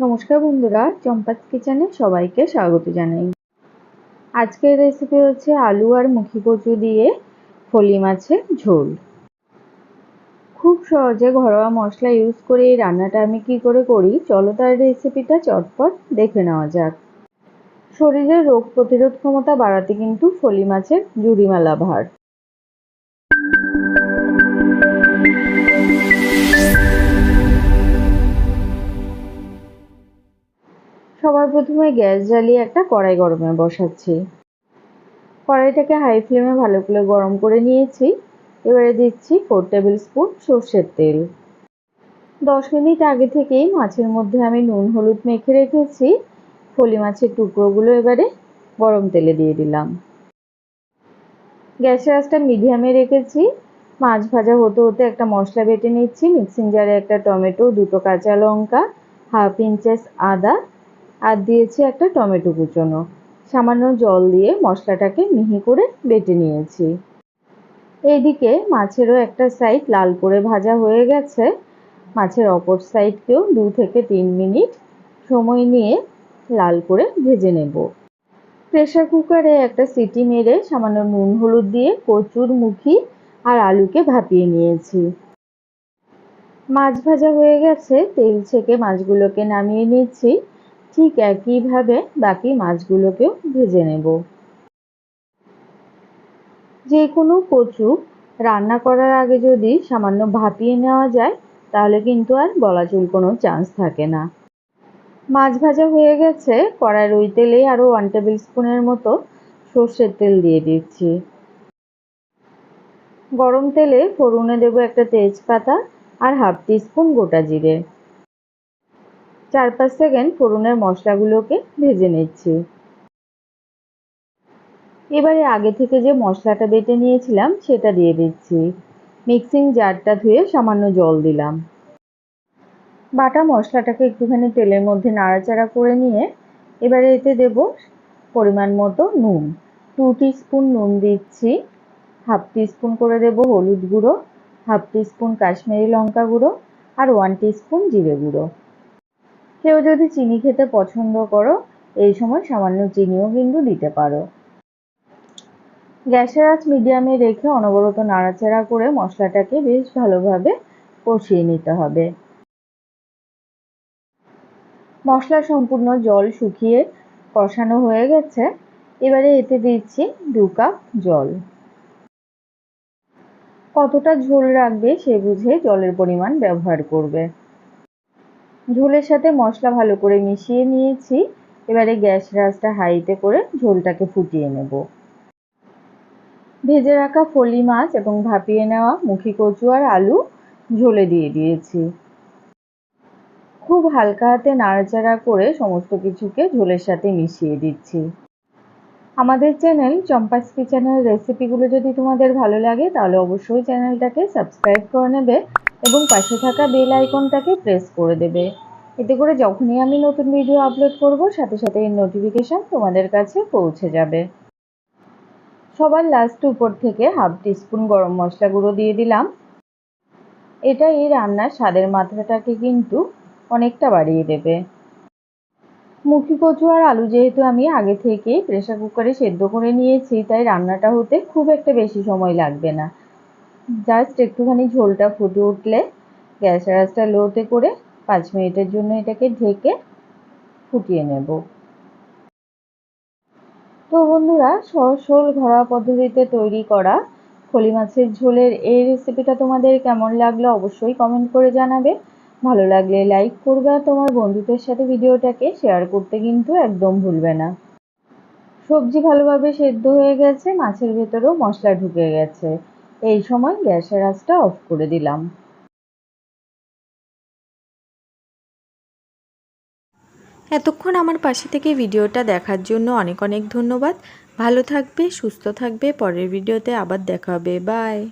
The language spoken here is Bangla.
নমস্কার বন্ধুরা চম্পাস কিচেনে সবাইকে স্বাগত জানাই। আজকের রেসিপি হচ্ছে আলু আর মুখি কচু দিয়ে ফলি মাছের ঝোল। খুব সহজে ঘরোয়া মশলা ইউজ করে এই রান্নাটা আমি কি করে করি, চলো তার রেসিপিটা চটপট দেখে নেওয়া যাক। শরীরের রোগ প্রতিরোধ ক্ষমতা বাড়াতে কিন্তু ফলি মাছের জুড়িমালা ভার। সবার প্রথমে গ্যাস জ্বালিয়ে একটা কড়াই গরমে বসাচ্ছি। কড়াইটাকে হাই ফ্লেমে ভালো করে গরম করে নিয়েছি। এবারে দিচ্ছি ফোর টেবিল স্পুন সর্ষের তেল। দশ মিনিট আগে থেকেই মাছের মধ্যে আমি নুন, হলুদ মেখে রেখেছি। ফলি মাছের টুকরোগুলো এবারে গরম তেলে দিয়ে দিলাম। গ্যাসের আঁচটা মিডিয়ামে রেখেছি। মাছ ভাজা হতে হতে একটা মশলা বেটে নিচ্ছি। মিক্সিং জারে একটা টমেটো, দুটো কাঁচা লঙ্কা হাফ ইঞ্চেস আদা আর দিয়েছি একটা টমেটো কুচোনো। সামান্য জল দিয়ে মশলাটাকে মিহি করে বেটে নিয়েছি। এইদিকে মাছেরও একটা সাইড লাল করে ভাজা হয়ে গেছে। মাছের অপর সাইডকেও দু থেকে তিন মিনিট সময় নিয়ে লাল করে ভেজে নেব। প্রেশার কুকারে একটা সিটি মেরে সামান্য নুন, হলুদ দিয়ে কচুর মুখি আর আলুকে ভাপিয়ে নিয়েছি। মাছ ভাজা হয়ে গেছে, তেল ছেঁকে মাছগুলোকে নামিয়ে নিচ্ছি। ঠিক একইভাবে বাকি মাছগুলোকেও ভেজে নেব। যে কোনো কচু রান্না করার আগে যদি সামান্য ভাপিয়ে নেওয়া যায়, তাহলে কিন্তু আর বলা চুলকোনোর চান্স থাকে না। মাছ ভাজা হয়ে গেছে কড়াইয়ের ওই তেলেই আরও ওয়ান টেবিল স্পুনের মতো সর্ষের তেল দিয়ে দিচ্ছি। গরম তেলে ফোড়নে দেবো একটা তেজপাতা আর হাফ টিস্পুন গোটা জিরে। চার পাঁচ সেকেন্ড ফোড়নের মশলাগুলোকে ভেজে নিচ্ছি। এবারে আগে থেকে যে মশলাটা বেটে নিয়েছিলাম, সেটা দিয়ে দিচ্ছি। মিক্সিং জারটা ধুয়ে সামান্য জল দিলাম। বাটা মশলাটাকে একটুখানি তেলের মধ্যে নাড়াচাড়া করে নিয়ে এবারে এতে দেব পরিমাণ মতো নুন। টু স্পুন নুন দিচ্ছি। হাফ স্পুন করে দেব হলুদ গুঁড়ো, হাফ স্পুন কাশ্মীরি লঙ্কা গুঁড়ো আর ওয়ান স্পুন জিরে গুঁড়ো। কেউ যদি চিনি খেতে পছন্দ করো, এই সময় সামান্য চিনিও কিন্তু দিতে পারো। গ্যাসের আঁচ মিডিয়ামে রেখে অনবরত নাড়াচাড়া করে মশলাটাকে বেশ ভালোভাবে কষিয়ে নিতে হবে। মশলা সম্পূর্ণ জল শুকিয়ে কষানো হয়ে গেছে। এবারে এতে দিচ্ছি দু কাপ জল। কতটা ঝোল রাখবে সে বুঝে জলের পরিমাণ ব্যবহার করবে। ঝোলের সাথে মশলা ভালো করে মিশিয়ে নিয়েছি। এবারে গ্যাস রাসটা হাইতে করে ঝোলটাকে ফুটিয়ে নেব। ভেজে রাখা ফলি মাছ এবং ভাপিয়ে নেওয়া মুখি কচু আর আলু ঝোলে দিয়ে দিয়েছি। খুব হালকা হাতে নাড়াচাড়া করে সমস্ত কিছুকে ঝোলের সাথে মিশিয়ে দিচ্ছি। আমাদের চ্যানেল চম্পাস কিচেনের রেসিপিগুলো যদি তোমাদের ভালো লাগে, তাহলে অবশ্যই চ্যানেলটাকে সাবস্ক্রাইব করে নেবে। এবং পাশে থাকা বেল আইকনটাকে প্রেস করে দেবে। এতে করে যখনই আমি নতুন ভিডিও আপলোড করব, সাথে সাথে এর নোটিফিকেশান তোমাদের কাছে পৌঁছে যাবে। সবার লাস্ট উপর থেকে হাফ টিস্পুন গরম মশলা গুঁড়ো দিয়ে দিলাম। এটা এই রান্নার স্বাদের মাত্রাটাকে কিন্তু অনেকটা বাড়িয়ে দেবে। মুখি কচু আর আলু যেহেতু আমি আগে থেকে প্রেশার কুকারে সেদ্ধ করে নিয়েছি, তাই রান্নাটা হতে খুব একটা বেশি সময় লাগবে না। জাস্ট একটুখানি ঝোলটা ফুটে উঠলে গ্যাসের আঁচটা লোতে করে পাঁচ মিনিটের জন্য এটাকে ঢেকে ফুটিয়ে নেব। তো বন্ধুরা সরল ঘরোয়া পদ্ধতিতে তৈরি করা ফলি মাছের ঝোলের এই রেসিপিটা তোমাদের কেমন লাগল অবশ্যই কমেন্ট করে জানাবে। ভালো লাগলে লাইক করবে আর তোমার বন্ধুদের সাথে ভিডিওটাকে শেয়ার করতে কিন্তু একদম ভুলবে না। সবজি ভালোভাবে সেদ্ধ হয়ে গেছে, মাছের ভেতরেও মশলা ঢুকে গেছে। এই সময় গ্যাসের আঁচটা অফ করে দিলাম। এতক্ষণ আমার পাশে থেকে ভিডিওটা দেখার জন্য অনেক অনেক ধন্যবাদ। ভালো থাকবে, সুস্থ থাকবে। পরের ভিডিওতে আবার দেখা হবে। বাই